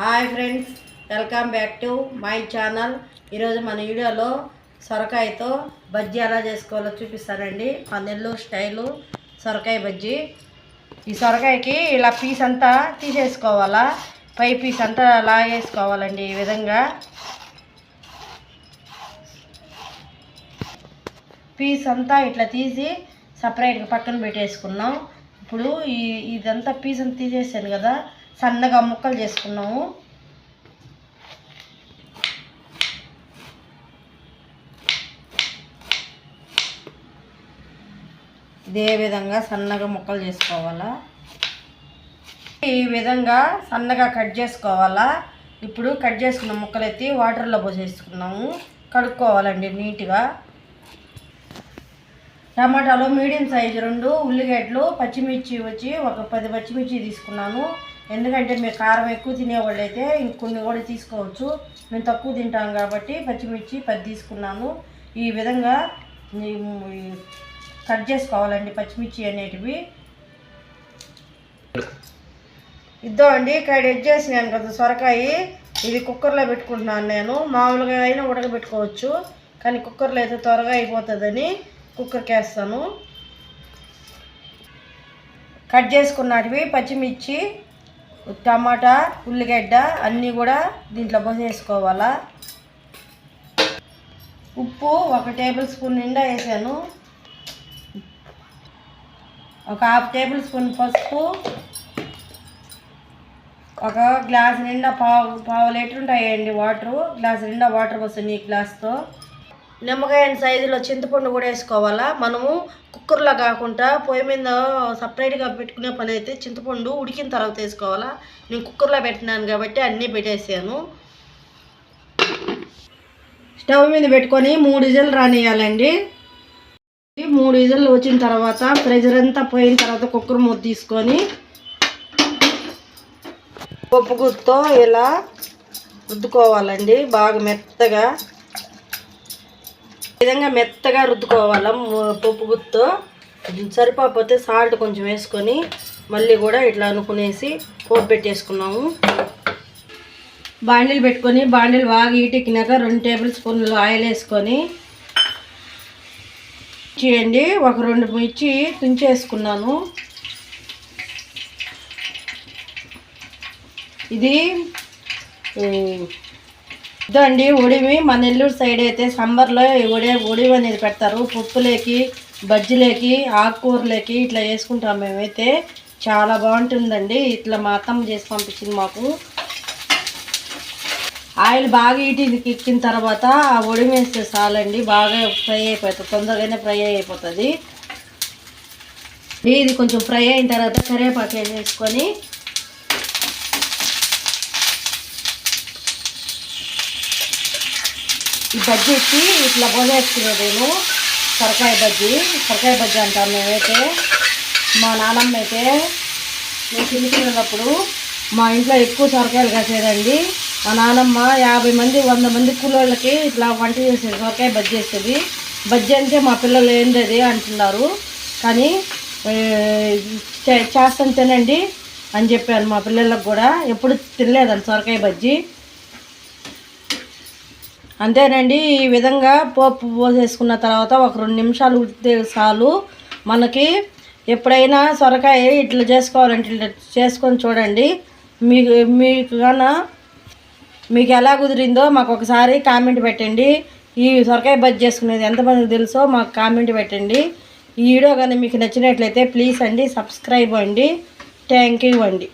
Hi friends welcome back to my channel. ఈరోజు మన వీడియోలో సొరకాయతో బజ్జీ ఎలా చేసుకోవాలో చూపిస్తానండి. మా నెల్లూరు స్టైలు సొరకాయ బజ్జీ. ఈ సొరకాయకి ఇలా పీస్ అంతా తీసేసుకోవాలా? పై పీస్ అంతా లాగేసుకోవాలండి ఈ విధంగా. పీస్ అంతా ఇట్లా తీసి సపరేట్గా పక్కన పెట్టేసుకున్నాం. ఇప్పుడు ఈ ఇదంతా పీస్ అంతా తీసేసాను కదా. సన్నగా ముక్కలు చేసుకున్నాము. ఇదే విధంగా సన్నగా ముక్కలు చేసుకోవాలా. ఈ విధంగా సన్నగా కట్ చేసుకోవాలా. ఇప్పుడు కట్ చేసుకున్న ముక్కలు ఎత్తి వాటర్లో పోసేసుకున్నాము. కడుక్కోవాలండి నీట్గా. టమాటాలు మీడియం సైజు రెండు ఉల్లిగడ్డలు పచ్చిమిర్చి వచ్చి ఒక పది పచ్చిమిర్చి తీసుకున్నాను. ఎందుకంటే మీరు కారం ఎక్కువ తినేవాళ్ళు అయితే ఇంకొన్ని కూడా తీసుకోవచ్చు. మేము తక్కువ తింటాం కాబట్టి పచ్చిమిర్చి పది తీసుకున్నాను ఈ విధంగా కట్ చేసుకోవాలండి పచ్చిమిర్చి అనేటివి. ఇద్దో అండి ఇక్కడ ఎడ్ చేసినాను కదా సొరకాయ. ఇది కుక్కర్లో పెట్టుకుంటున్నాను నేను. మామూలుగా అయినా ఉడకబెట్టుకోవచ్చు కానీ కుక్కర్లో అయితే త్వరగా అయిపోతుందని కుక్కర్కి వేస్తాను. కట్ చేసుకున్నటివి పచ్చిమిర్చి టమాటా ఉల్లిగడ్డ అన్నీ కూడా దీంట్లో పోసేసుకోవాలా ఉప్పు ఒక టేబుల్ స్పూన్ నిండా వేసాను. ఒక హాఫ్ టేబుల్ స్పూన్ పసుపు. ఒక గ్లాస్ నిండా పావు పావు లీటర్ ఉంటాయండి వాటరు. గ్లాస్ నిండా వాటర్ వస్తుంది ఈ గ్లాస్తో. నిమ్మకాయ సైజులో చింతపండు కూడా వేసుకోవాలా? మనము కుక్కర్లో కాకుండా పొయ్యి మీద సపరేట్గా పెట్టుకునే పని అయితే చింతపండు ఉడికిన తర్వాత వేసుకోవాలా? నేను కుక్కర్లో పెట్టినాను కాబట్టి అన్నీ పెట్టేసాను. స్టవ్ మీద పెట్టుకొని మూడు ఇజలు రానియాలండి. మూడు ఇజలు వచ్చిన తర్వాత ప్రెజర్ అంతా పోయిన తర్వాత కుక్కర్ మూత తీసుకొని పప్పు గుత్తో ఇలా రుద్దుకోవాలండి. బాగా మెత్తగా విధంగా మెత్తగా రుద్దుకోవాలి పప్పు గుత్తో. సరిపోకపోతే సాల్ట్ కొంచెం వేసుకొని మళ్ళీ కూడా ఇట్లా అనుకునేసి పోపు పెట్టేసుకున్నాము. బాండిల్ పెట్టుకొని బాండిల్ బాగా ఈటెక్కినాక రెండు టేబుల్ స్పూన్లు ఆయిల్ వేసుకొని చేయండి. ఒక రెండు మిర్చి తుంచేసుకున్నాను. ఇది ఇదండి ఉడివి మన నెల్లూరు సైడ్ అయితే సమ్మర్లో ఈ ఉడివి అనేది పెడతారు. పప్పులేకి బజ్జీలేకి ఆకుకూరలేకి ఇట్లా వేసుకుంటాం మేమైతే. చాలా బాగుంటుందండి. ఇట్లా మా అత్తమ్మ చేసి పంపించింది మాకు. ఆయిల్ బాగా ఇటు ఎక్కిన తర్వాత ఆ ఉడిమి వేస్తే చాలండి. బాగా ఫ్రై అయిపోతుంది. తొందరగానే ఫ్రై అయిపోతుంది. ఇది కొంచెం ఫ్రై అయిన తర్వాత కరివేపాకు వేసేసుకొని ఈ బజ్జీ ఇచ్చి ఇట్లా పోసేసుకునేది నేను సొరకాయ బజ్జీ సొరకాయ బజ్జీ అంటాం మేమైతే. మా నాన్నమ్మ అయితే నేను చిన్నపిల్లలప్పుడు మా ఇంట్లో ఎక్కువ సొరకాయలు కాసేదండి. మా నాన్నమ్మ యాభై మంది వంద మంది కూలోళ్ళకి ఇట్లా వంట చేసేది సొరకాయ బజ్జీ చేస్తుంది బజ్జీ అంటే మా పిల్లలు ఏంటది అంటున్నారు. కానీ చే- చేస్తాను తినండి అని చెప్పాను మా పిల్లలకు కూడా. ఎప్పుడు తినలేదండి సొరకాయ బజ్జీ. అంతేనండి ఈ విధంగా పోపు పోసేసుకున్న తర్వాత ఒక రెండు నిమిషాలు ఉడితే చాలు. మనకి ఎప్పుడైనా సొరకాయ ఇట్లా చేసుకోవాలంటే ఇట్లా చేసుకొని చూడండి. మీకు మీకు కన్నా మీకు ఎలా కుదిరిందో మాకు ఒకసారి కామెంట్ పెట్టండి. ఈ సొరకాయ బజ్జీ చేసుకునేది ఎంతమందికి తెలుసో మాకు కామెంట్ పెట్టండి. ఈ వీడియో కానీ మీకు నచ్చినట్లయితే ప్లీజ్ అండి సబ్స్క్రైబ్ అండి. థ్యాంక్ యూ అండి.